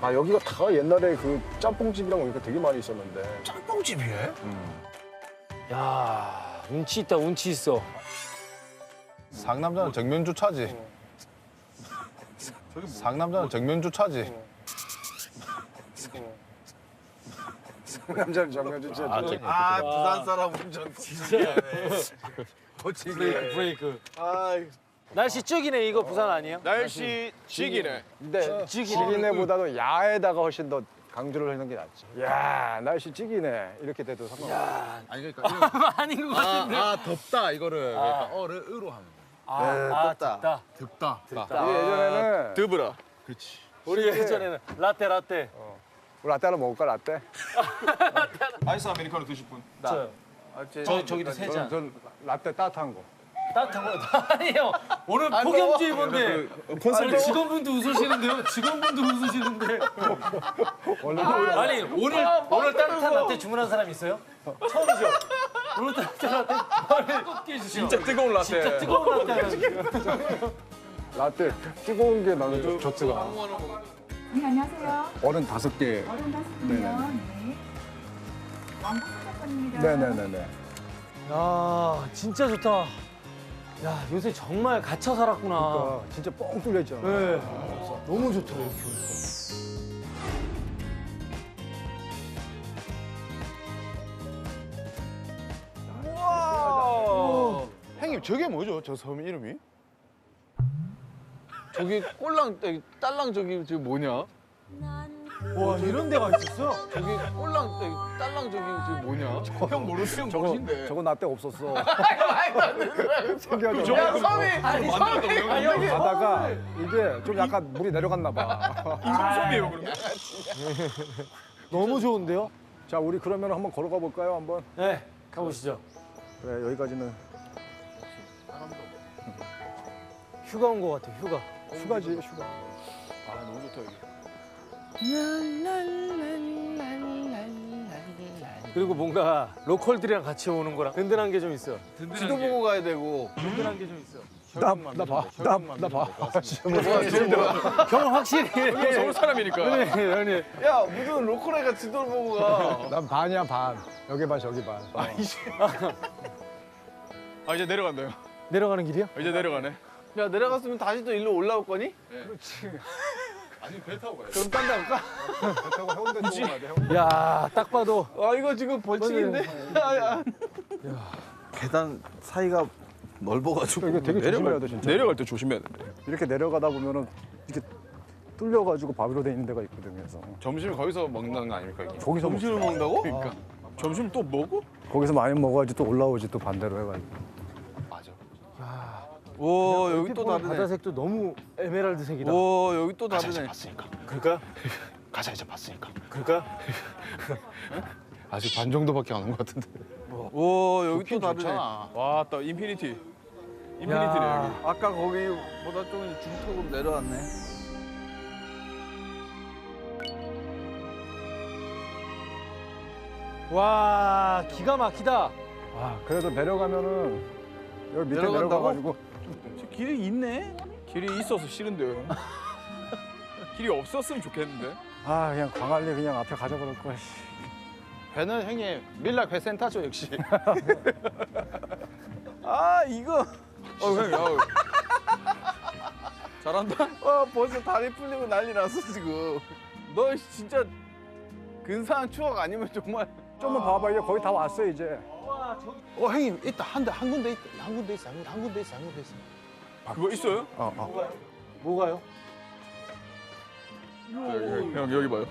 아 여기가 다 옛날에 그 짬뽕집이랑 이렇게 되게 많이 있었는데. 짬뽕집이에? 야 운치 있다 운치 있어. 상남자는 정면주 차지. 상남자는 정면주 차지. 남자는 정면 진짜. 아, 저- 아 부산 사람 운전 진짜. 브레이크 브레이크. 아 날씨 쭉이네 이거 부산 아니에요? 날씨 지기네. 근데 찌기네. 찌기네보다도 야에다가 훨씬 더 강조를 하는 게 낫지. 야 날씨 찌기네 이렇게 돼도 상관없어. 아니 그러니까 아닌 것 아, 같은데. 아 덥다 이거를 그러니까 어를 으로 하는 아, 네, 아 덥다. 덥다. 덥다. 덥다. 우리 예전에는 드브라. 그렇지. 우리 예전에는 라떼 라떼. 우리 라떼 하나 먹을까 라떼? 아이스 아메리카노 드실 분? 저, 저 저기도 세 잔. 전, 전 라떼 따뜻한 거. 따뜻한 거 아니에요. 오늘 폭염주의보인데 아니, 직원분도 웃으시는데요. 직원분도 웃으시는데. 원래 아니 오늘 오늘 따뜻한 라떼 주문한 사람 있어요? 처음이죠. 오늘 따뜻한 라떼 아니, 꼭 해주시오. 진짜 뜨거운 라떼. 진짜 뜨거운 라떼. 라떼 뜨거운 게 나는 좀 좋더라. 네, 안녕하세요. 얼음 다섯 개. 어른 다섯 분이요. 네. 왕복 사건입니다. 네네네네. 야 진짜 좋다. 야 요새 정말 갇혀 살았구나. 아, 진짜 뻥 뚫려 있잖아. 네. 너무 좋다 이렇게. 오니까. 우와. 형님 저게 뭐죠? 저 섬 이름이? 저기 꼴랑 딸랑 저기 저기 뭐냐? 와 이런 데가 있었어? 저기 꼴랑 저기 딸랑 저기 저기 뭐냐? 형 모르시면 저거 모르신데. 저거 라떼 없었어. 신기하죠. 야 섬이 아니 만들었다고 아니 여기 가다가 이게 좀 약간 물이 내려갔나 봐. 인삼섬이에요 그러면? 너무 좋은데요? 자 우리 그러면 한번 걸어가 볼까요 한번? 네 가보시죠. 그래 여기까지는 휴가 온 것 같아 휴가. 휴가지 휴가. 아 너무 좋다 여기. 그리고 뭔가 로컬들이랑 같이 오는 거랑 든든한 게 좀 있어. 지도 보고 가야 되고. 든든한 게 좀 있어. 나나 봐. 나나 봐. 형 확실히. 서울 사람이니까. 아니 아니. 야 무슨 로컬 애가 지도를 보고 가. 난 반이야 반. 여기 반 저기 반. 어. 아 이제 내려간다요. 내려가는 길이야? 이제 내려가네. 야 내려갔으면 다시 또 일로 올라올 거니? 아니 배 타고 가요. 그럼 딴데 갈까? 그렇다고 해운대 쪽으로 가야 돼. 해운대. 야 딱 봐도 아 이거 지금 벌칙인데? 야, 야. 계단 사이가 넓어가지고 이거 되게 조심해야 돼 진짜. 내려갈 때 조심해야 돼. 이렇게 내려가다 보면은 이렇게 뚫려가지고 바위로 돼 있는 데가 있거든 그래서 점심을 거기서 먹는 거 아닙니까 이게? 거기서 점심을 먹는다고? 그러니까. 점심 또 먹어? 거기서 많이 먹어야지 또 올라오지 또 반대로 해가지고. 와 여기 얼핏 또 다르네 바다색도 너무 에메랄드색이다. 와 여기 또 가자 이제 다르네 봤으니까. 그럴까? 가자 이제 봤으니까. 그럴까? 아직 반 정도밖에 안 온 것 같은데. 와 여기 또 다르네 좋잖아. 와, 또 인피니티. 인피니티네 야. 여기. 아까 거기보다 좀 중턱으로 내려왔네 와 기가 막히다. 아 그래도 내려가면은 여기 밑에 내려간다고? 내려가가지고 저 길이 있네 길이 있어서 싫은데요. 길이 없었으면 좋겠는데. 아 그냥 광안리 그냥 앞에 가져버릴 거야. 씨. 배는 형님 밀락 배 센터죠 역시. 아 이거 어 형님. 어우. 잘한다. 와 벌써 다리 풀리고 난리 났어 지금 너 진짜 근사한 추억 아니면 정말 좀만 봐봐 이제 거의 다 왔어 이제. 어 형님 있다 한 대 한 군데 있다 한 군데 있어 한 군데 한 군데 있어 한 군데 있어. 그거 있어요? 어 어. 뭐가요? 여기, 형 여기 봐요.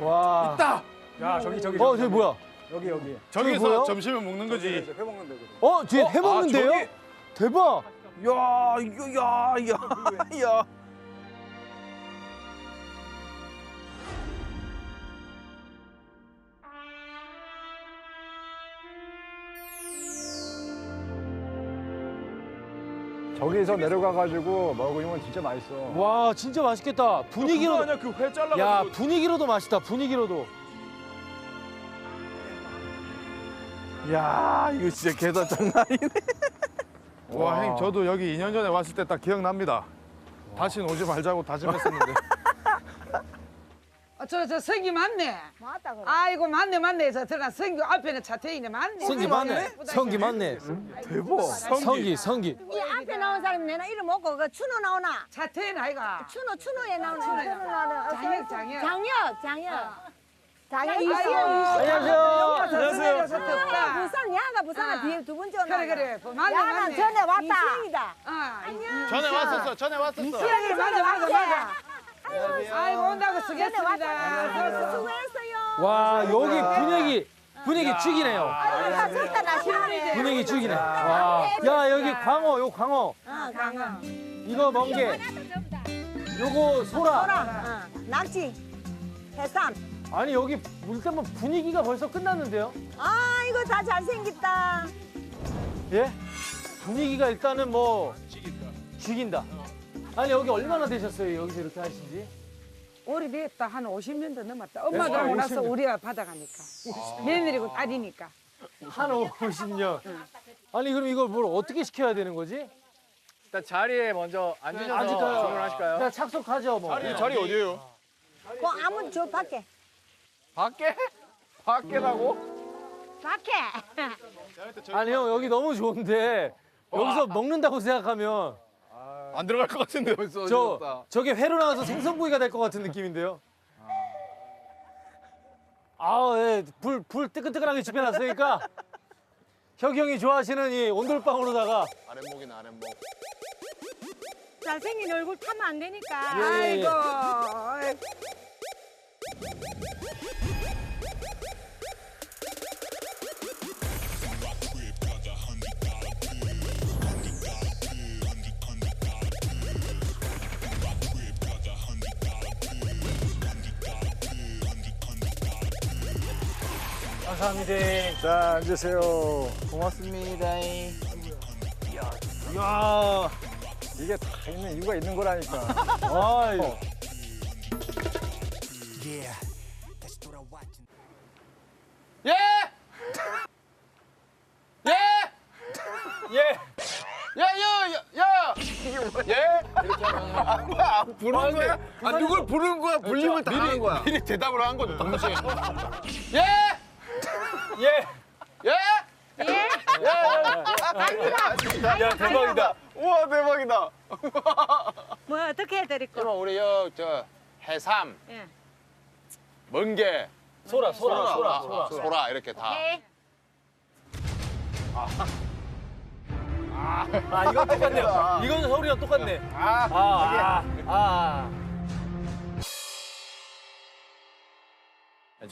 와. 있다. 야 저기 저기. 어 저기 뭐야? 여기 여기. 저기서 뭐야? 점심을 먹는 거지. 회 먹는 데거든. 어 뒤에 해 먹는데요? 저기? 대박. 야 이거 야야야 저기서 내려가가지고 먹으면 진짜 맛있어. 와 진짜 맛있겠다. 분위기로 아니야 그 회 잘라. 야 분위기로도 맛있다. 분위기로도. 야 이거 진짜 계단 장난 아니네 와 형님 저도 여기 2년 전에 왔을 때 딱 기억납니다. 다시는 오지 말자고 다짐했었는데. 아, 저, 저 성기 맞네. 맞다 그래. 아이고, 맞네, 맞네. 저 들어가 성기 앞에는 차태이네, 맞네. 성기 맞네. 성기 맞네. 대박. 성기 성기. 이 앞에 나온 사람 내가 이름 먹고 그 추노 나오나? 차태이는 아이가. 추노 추노에 나오나? 추노에 추노 나오나. 나오나? 장혁, 장혁. 장혁 장혁. 장혁 아이고, 이시영 안녕하세요. 안녕하세요. 저 아. 부산 야가 부산에 아. 뒤에 두 번째 오나? 그래, 그래. 맞네, 야는 맞네. 전에 왔다. 이시영이다. 아, 안녕. 전에 왔었어. 전에 왔었어. 그래, 맞아, 맞아, 맞아. 아이고, 온다고 전에 쓰겠습니다. 수고했어요. 와 여기 분위기 분위기 죽이네요. 아유, 다 섰다 나 시원해. 분위기 죽이네. 와. 야 여기 광어 요 광어. 어, 강어. 이거 멍게. 요거 소라. 소라. 어. 낙지. 해삼. 아니 여기 일단 뭐 분위기가 벌써 끝났는데요? 아 이거 다 잘생겼다. 예? 분위기가 일단은 뭐 죽인다. 아니 여기 얼마나 되셨어요? 여기서 이렇게 하신지? 오래됐다. 한 50년도 넘었다. 엄마가 네, 오고 나서 50년. 우리가 받아가니까. 며느리고 딸이니까. 한 50년. 아니 그럼 이걸 뭘 어떻게 시켜야 되는 거지? 일단 자리에 먼저 앉으셔서 앉을까요? 주문하실까요? 그냥 착석하죠 뭐. 자리 어디예요? 그 아무 저 밖에. 밖에? 밖에라고? 밖에. 아니 형 여기 너무 좋은데 여기서 먹는다고 생각하면 안 들어갈 것 같은데 벌써. 저 저게 회로 나와서 생선구이가 될 것 같은 느낌인데요. 아, 예, 불, 불 뜨끈뜨끈하게 지펴놨으니까 혁이 형이 좋아하시는 이 온돌방으로다가 아랫목이나 아랫목. 잘생긴 얼굴 타면 안 되니까. 예, 예, 예. 아이고. 감사합니다. 자, 앉으세요. 고맙습니다. 이야, 이게 다 있는 이유가 있는 거라니까. 아이, 예! 예! 예, 야, 야, 야, 야! 예? 이렇게 하면 아, 부르는 거야? 아, 누굴 부르는 거야? 불림을 당하는 거야. 미리 대답을 한 거죠 동시에. 예! 예. 예! 야, 대박이다. 우와 대박이다. 뭐 어떻게 해드릴까? 그러면 우리 여, 저 해삼, 예. 멍게, 소라, 소라, 소라, 아, 소라. 소라 이렇게 다. 네. 아, 이건 똑같네요. 이건 서울이랑 똑같네. 아, 아, 아.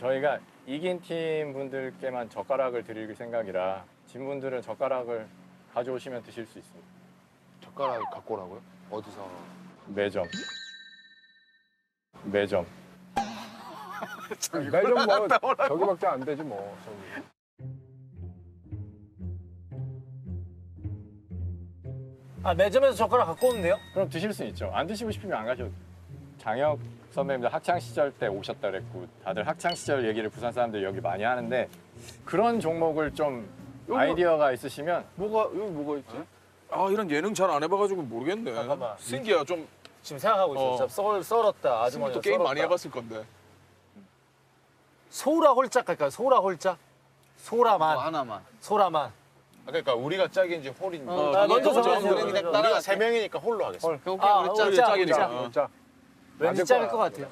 저희가 이긴 팀 분들께만 젓가락을 드릴 생각이라 진 분들은 젓가락을 가져오시면 드실 수 있습니다. 젓가락 갖고 오라고요? 어디서? 매점. 매점. 매점 뭐 저기밖에 안 되지 뭐. 저기. 아, 매점에서 젓가락 갖고 오는데요? 그럼 드실 수 있죠. 안 드시고 싶으면 안 가셔도 돼요. 장혁 선배님들 학창 시절 때 오셨다 그랬고 다들 학창 시절 얘기를 부산 사람들이 여기 많이 하는데 그런 종목을 좀 아이디어가 있으시면 뭐가 여기 뭐가 있지? 아 이런 예능 잘 안 해봐가지고 모르겠네. 잠깐만. 승기야 좀 지금 생각하고 있어요. 어. 진짜 썰, 썰었다. 또 게임 많이 썰었다. 해봤을 건데. 소라 홀짝 할까요? 소라 홀짝? 소라만. 하나만. 소라만. 그러니까 우리가 짝인지 홀인지 어, 아, 먼저 좀 정하세요. 우리가 세 명이니까 홀로 하겠습니다. 오케이, 아, 우리 어, 짝. 우리 짝, 짝이니까. 짝. 왠지 거야. 것 같아요.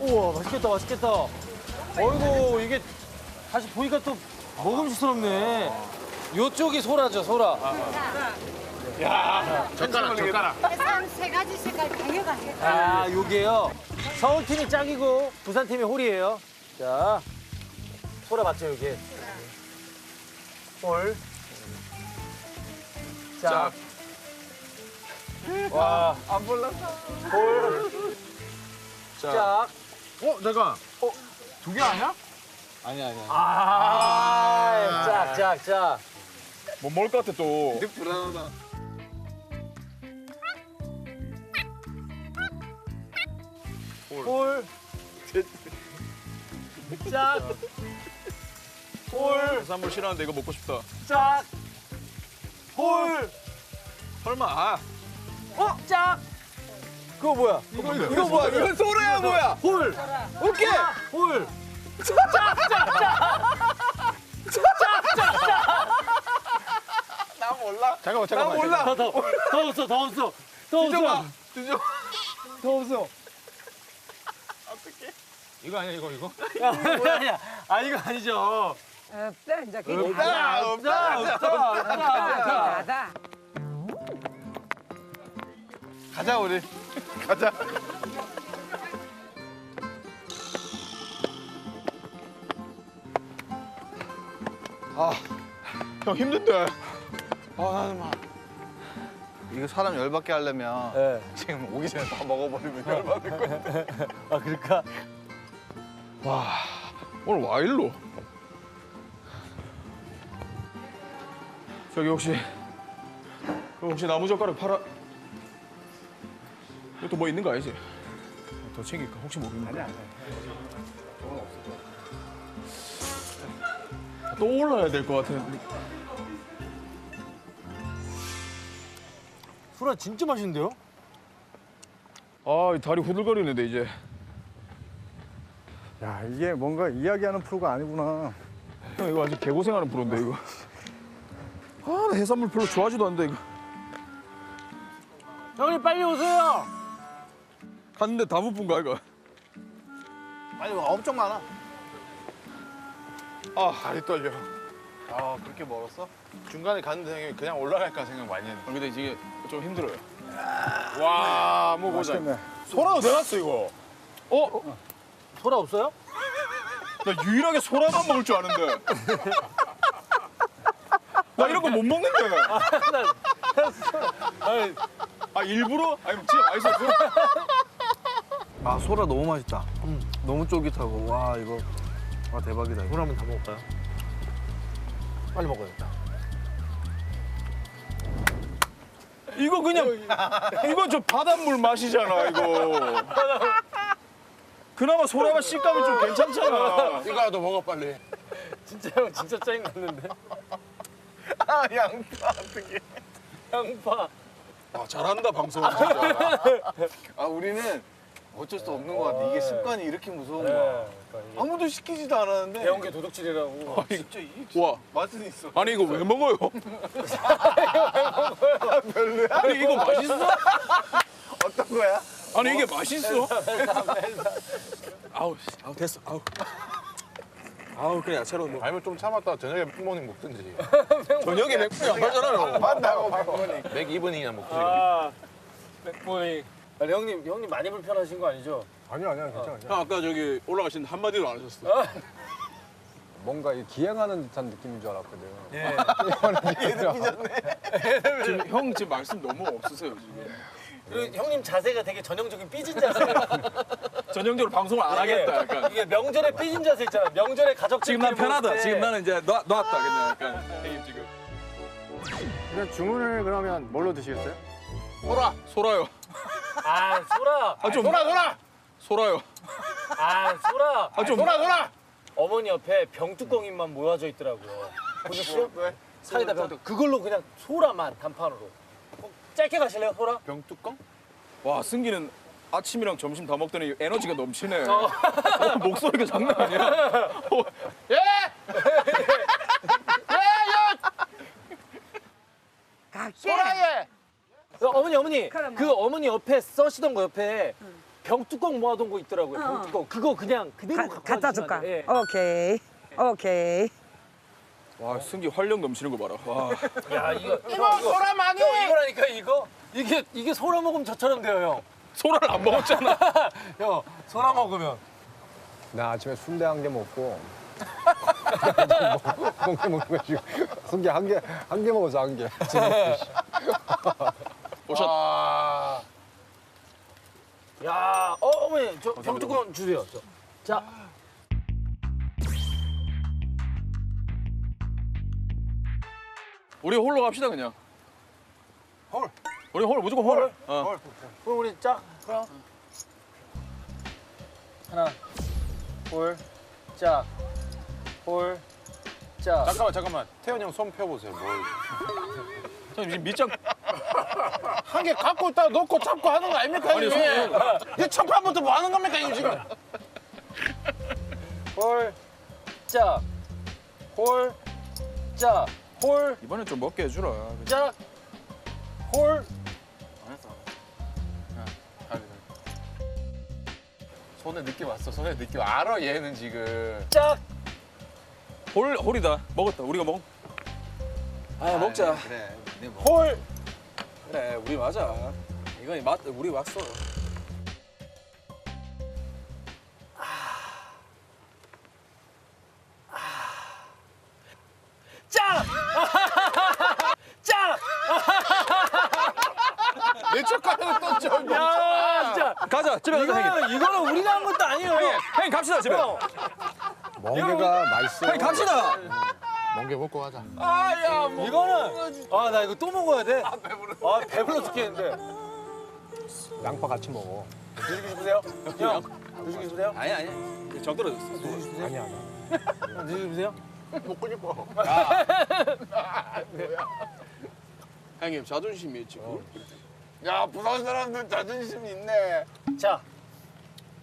우와 맛있겠다 맛있겠다. 어이구 이게 다시 보니까 또 먹음직스럽네. 요쪽이 소라죠 소라. 젓가락 젓가락. 해삼 세 가지 색깔 다녀가 해. 아 요게요. 서울 팀이 짝이고 부산 팀이 홀이에요. 자 소라 맞죠 요게. 홀. 짝. 와. 안 몰랐어. 홀. 짝. 어 잠깐. 어 두 개 아니야? 아니, 아니. 아, 짝, 짝, 짝. 못 먹을 것 같아 또. 불안하다. 홀. 짝, 홀, 해산물 싫어하는데 이거 먹고 싶다. 짝, 홀, 설마. 아, 어, 짝. 그거 뭐야? 이거 뭐야? 이건 소라야 뭐야? 홀, 오케이. 홀. 나 몰라. 잠깐만 나 잠깐만. 몰라. 더, 더, 더 없어, 더 없어, 더 뒤져봐. 없어, 뒤져. 더 없어. 이거 아니야 이거 이거? 아니야, 아 이거 아니죠. 없다 이제 그게 없다. 다다. 없다. 없다, 없다. 다다. 가자 우리. 가자. 아, 형 힘든데. 아, 나는 막. 이거 사람 열받게 하려면 예. 지금 오기 전에 다 먹어버리면 열받을 거야. 아 그럴까? 오늘 와 일로. 저기 혹시 그럼 혹시 나무 젓가락 팔아? 이것도 뭐 있는 거 아니지? 더 챙길까? 혹시 모르니까. 아니야. 또 올라야 될 것 같은데. 소라 진짜 맛있는데요? 아, 이 다리 후들거리는데 이제. 야 이게 뭔가 이야기하는 프로가 아니구나. 형 이거 아직 개고생하는 프로인데 이거. 아, 나 해산물 별로 좋아하지도 않는데 이거. 형님 빨리 오세요. 갔는데 다 못 본 거야 이거. 아니 엄청 많아. 아 다리 떨려. 아 그렇게 멀었어? 중간에 갔는데 형이 그냥 올라갈까 생각 많이 했는데. 아, 근데 이게 좀 힘들어요. 와, 뭐 보자. 맛있겠네. 소라 어디 갔어 이거? 어? 소라 없어요? 나 유일하게 소라만 먹을 줄 아는데. 나 이런 거 못 먹는데. 아 일부러? 아니 진짜 맛있었어? 아 소라 너무 맛있다. 너무 쫄깃하고 와 이거 와 대박이다. 이거. 소라 한번 다 먹을까요? 빨리 먹어야겠다. 이거 그냥 이거 저 바닷물 맛이잖아 이거. 그나마 소라가 식감이 좀 괜찮잖아. 이거라도 먹어 빨리. 진짜 형 진짜 짜증 났는데. 아 양파 어떻게? 양파. 아 잘한다 방송 진짜. 아 우리는 어쩔 수 없는 것 같아. 이게 습관이 이렇게 무서운 거야. 아무도 시키지도 않았는데. 배운 게 도둑질이라고. 진짜 이 와 맛은 있어. 아니 이거 왜 먹어요? 별로야? 아니 이거 맛있어? 어떤 거야? 아니 이게 맛있어? 아우 씨, 아우 됐어 아우 아우 그냥 야채로 뭐 아니면 좀 참았다 저녁에 맥모닝 먹든지. 저녁에 맥주 안 팔잖아요 맞다고 먹으니. 맥 이브닝이나 먹든지. 아, 백보잉. 아니 형님 형님 많이 불편하신 거 아니죠? 아니야 아니야 괜찮아. 괜찮아. 형 아까 저기 올라가시는데 한마디도 안 하셨어 뭔가 이 기행하는 듯한 느낌인 줄 알았거든. 예. 지금 형 지금 말씀 너무 없으세요 지금 그리고 형님 자세가 되게 전형적인 삐진 자세예요. 전형적으로 방송을 안 하겠다 약간 이게 명절에 삐진 자세 있잖아. 명절에 가족 지금 난 편하다 지금 나는 이제 놔, 놨다 그냥 약간 형님 지금 그냥 주문을 그러면 뭘로 드시겠어요? 소라 소라요 아 소라. 아 좀 소라 소라 소라요 아 소라. 아 좀 소라 소라 어머니 옆에 병뚜껑이만 모아져 있더라고요. 보셨어요? 사이다 병뚜껑. 그걸로 그냥 소라만 단판으로. 어, 짧게 가실래요 소라? 병뚜껑? 와 승기는 아침이랑 점심 다 먹더니 에너지가 넘치네 어. 어, 목소리가 장난 아니야 어, 갈게. 어, 어머니 어머니 그럼 그 어머니 옆에 써시던 거 옆에 병뚜껑 모아둔 거 있더라고요. 어. 병뚜껑 그거 그냥 그대로 가, 갖다 줄까? 예. 오케이. 오케이. 와 승기 활력 넘치는 거 봐라 와 야 이거 이거 소라 망해. 형 이거라니까 이거 이게 이게 소라 먹으면 저처럼 돼요 형. 소라를 안 먹었잖아 형 소라 먹으면 나 아침에 순대 한 개 먹고 먹게 먹는 거야 지금. 순대 한개 한 개 먹었어 한 개. 오셨 야, 어, 어머니, 저 병뚜껑 주세요. 저. 자, 우리 홀로 갑시다 그냥 홀 우리 홀 무조건 홀 어. 그럼 우리 짝, 그럼. 하나, 둘, 짝, 홀, 짝. 잠깐만 잠깐만. 태현 형 손 펴보세요. 뭐. 저 지금 밑장 한 개 갖고 있다가 놓고 잡고 하는 거 아닙니까 이게? 이게 첫 판부터 뭐 하는 겁니까 이거 지금? 홀, 짝, 홀, 짝, 홀, 이번엔 좀 먹게 해주라. 짝, 홀. 손에 느낌 왔어. 손에 느낌 알아 얘는 지금. 짝. 홀 홀이다. 먹었다. 우리가 먹. 아 먹자. 그래. 홀. 그래 우리 맞아. 이건 맞 우리 왔어. 멍게가 맛있어. 형님 갑시다. 멍게 먹고 가자. 아야 이거는 아 나 이거 또 먹어야 돼. 아 배불러. 아 배불러 죽겠는데. 양파 같이 먹어. 드시고 싶으세요? 형 드시고 싶으세요? 아니 아니. 정 떨어졌어. 아니야. 형 드시고 싶으세요? 먹고 싶어. 형님 자존심이 지금. 야 부산 사람들 자존심이 있네. 자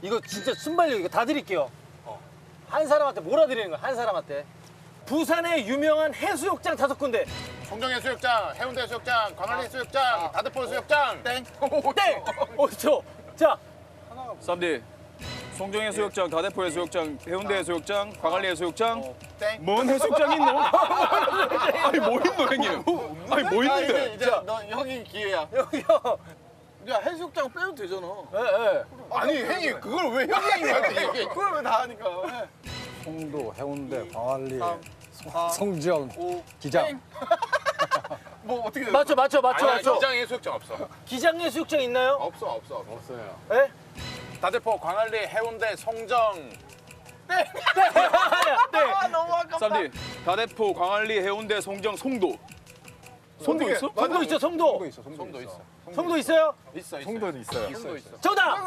이거 진짜 순발력 이거 다 드릴게요. 한 사람한테 몰아드리는 거야 한 사람한테. 부산의 유명한 해수욕장 다섯 군데. 송정해 수욕장, 해운대 수욕장, 광안리 수욕장, 다대포 수욕장. 땡. 땡. 어저 자 쌈디. 송정해 수욕장, 다대포 해수욕장, 해운대 해수욕장, 광안리 해수욕장. 땡. 뭔 해수욕장 있노? 아니 뭐 있노 형님? 아니 뭐 아, 이제 있는데? 이제 너 형이 기회야. 여기요. 야 해수욕장 빼도 되잖아. 예 예. 아니 형이 그걸 왜 형이 얘기해? 그걸 왜 다 하니까? 송도, 해운대, 광안리, 송정, 기장. 뭐 어떻게? 맞죠 맞죠 맞죠 아니, 맞죠. 기장에 수욕장 없어. 기장 해수욕장 있나요? 없어 없어 없어요. 예? 다대포, 광안리, 해운대, 송정. 네. 쌈디. 다대포, 광안리, 해운대, 송정, 송도. 송도 있어? 성도 있죠 성도. 송도 있어. 송도, 송도 있어. 있어. 성도 있어요? 있어 있어. 송도는 있어요. 송도 있어. 정답.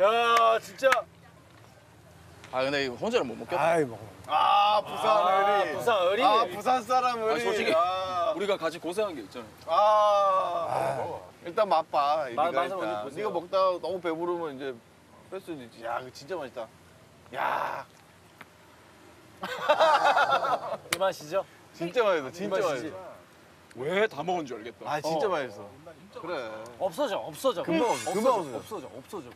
야 진짜 아 근데 혼자는 못 먹겠다. 아이 먹어. 아 부산 의리. 부산 어린이. 아 부산 사람 의리. 아니, 솔직히. 아, 우리가 같이 고생한 게 있잖아. 아. 일단 맛봐. 맛- 네가 먹다가 너무 배부르면 이제 뺄 수도 있지. 야 이거 진짜 맛있다. 야 이 맛이죠? 진짜 맛있어. 진짜 맛이지. 맛있어. 왜 다 먹은 줄 알겠다. 아 진짜 맛있어. 그래. 없어져 없어져. 금방 없어져, 금방 없어져. 없어져 없어져.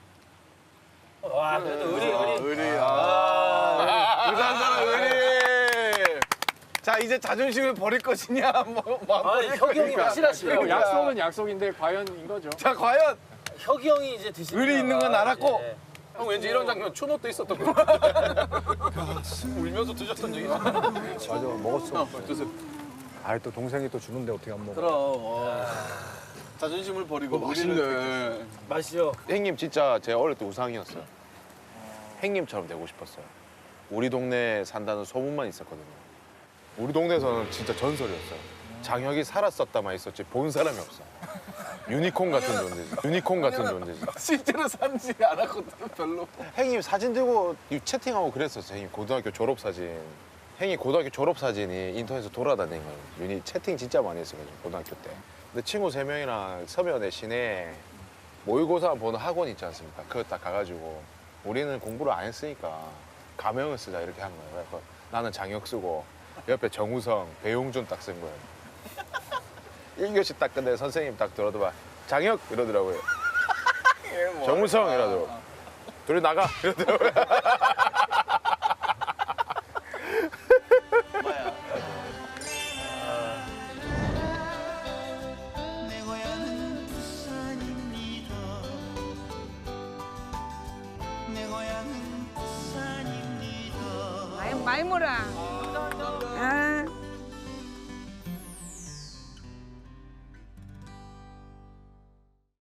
와 그래도 의리 의리. 의리. 아. 부산 사람 의리. 자 이제 자존심을 버릴 것이냐 뭐, 뭐 아니 혁이 형이 확실하시네요. 그리고 약속은 약속인데 과연 인 거죠. 자 과연 혁이 형이 이제 드시는 의리 있는 건 알았고. 예. 형 왠지 이런 장면 추노 때 있었던 거 같아. 울면서 드셨던 적이 있어. 맞아, 먹었어. 드세요. 아이 또 동생이 또 주는데 어떻게 안 먹어? 그럼. 자존심을 버리고 맛있네. 맛이요. 행님 진짜 제 어릴 때 우상이었어요. 행님처럼 되고 싶었어요. 우리 동네에 산다는 소문만 있었거든요. 우리 동네에서는 진짜 전설이었어요. 장혁이 살았었다만 있었지 본 사람이 없어. 유니콘 같은 존재지. 유니콘 같은 존재지. 실제로 산지 않았거든 별로. 행님 사진 들고 이 채팅하고 그랬었어요. 행님 고등학교 졸업 사진. 행이 고등학교 졸업 사진이 인터넷에 돌아다니는 거예요. 윤이 채팅 진짜 많이 했어가지고 고등학교 때. 근데 친구 세 명이랑 서면에 시내 모의고사 보는 학원 있지 않습니까? 그거 딱 가가지고 우리는 공부를 안 했으니까 가명을 쓰자 이렇게 한 거예요. 그래서 나는 장혁 쓰고 옆에 정우성, 배용준 딱 쓴 거예요. 1교시 딱 끝내 선생님 딱 들어도 봐. 장혁 이러더라고요. 정우성 이러더라고. 둘이 나가 이러더라고요.